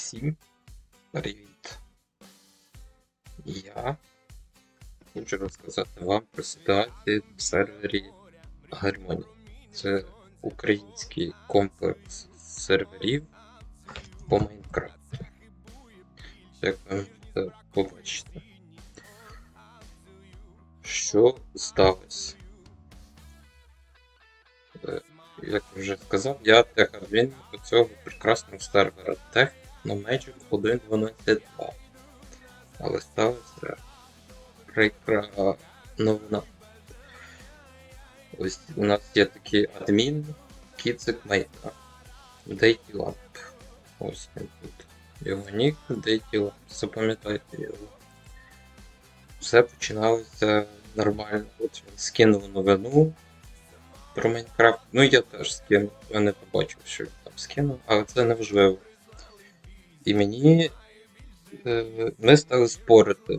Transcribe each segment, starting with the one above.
Всім привіт! Я хочу розказати вам про ситуацію в сервері Гармонія. Це український комплекс серверів по Майнкрафту. Як ви можете побачити. Що сталося? Е, Як вже сказав, я техадмін до цього прекрасного сервера Technomagic 1.12.2. Але сталася прикра новина. Ось у нас є такий адмін Кіцик Мейта. Дейті Ламп. Ось він тут. Його нік Дейті Ламп. Запам'ятайте його. Все починалося нормально. От він скинув новину про Майнкрафт. Ну я теж скинув, я не побачив, що він там скинув, але це не важливо. І мені е, ми стали спорити,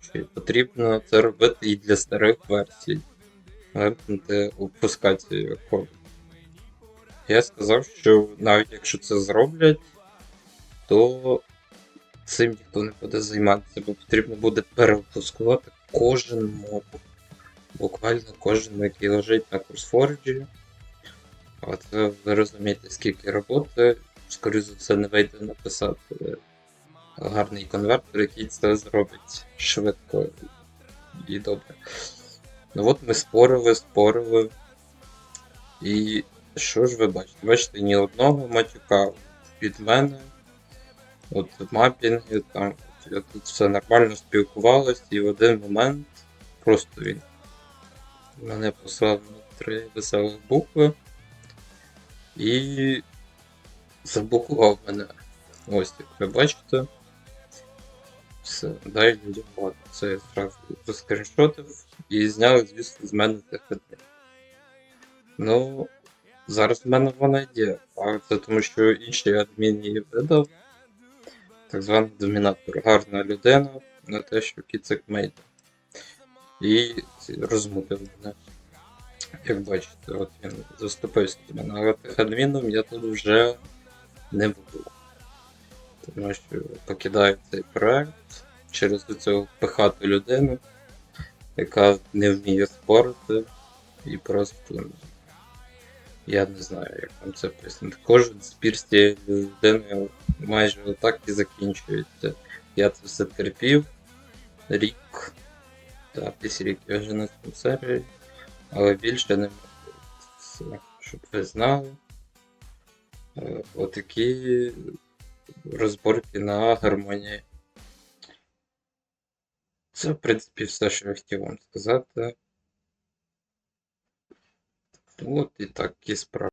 що потрібно це робити і для старих версій. Вимкнути опускацію коду. Я сказав, що навіть якщо це зроблять, то цим ніхто не буде займатися, бо потрібно буде перевипускувати кожен мод буквально кожен, який лежить на курсфорджі. А це ви розумієте, скільки роботи. Скоріше за все, не вийде написати гарний конвертер, який це зробить швидко і добре. Ну от ми спорили, спорили. І що ж ви бачите? Бачите, ні одного матюка від мене. От в мапінгі там я тут все нормально спілкувалось, і в один момент просто він мене послав на три веселих букви і заблокував мене. Ось як ви бачите. Все, дай людям. Це я зразу заскріншотив і зняли, звісно, з мене ТХД. Ну, зараз в мене вона є, а це тому, що інший адмін її видав. Так званий домінатор. Гарна людина на те, що кіцик мейда. І розмутив мене. Як бачите, от він заступився до мене, але техадміном я тут вже не буду. Тому що покидаю цей проект через цю пихату людину, яка не вміє спорити, і просто я не знаю, як вам це пояснити. Кожен спір з цією людиною майже отак і закінчується. Я це все терпів рік. Так, десь рік я вже на сервері, але більше не можу. Щоб ви знали. Е, Отакі розборки на гармонії. Це, в принципі, все, що я хотів вам сказати. От і так, і справи.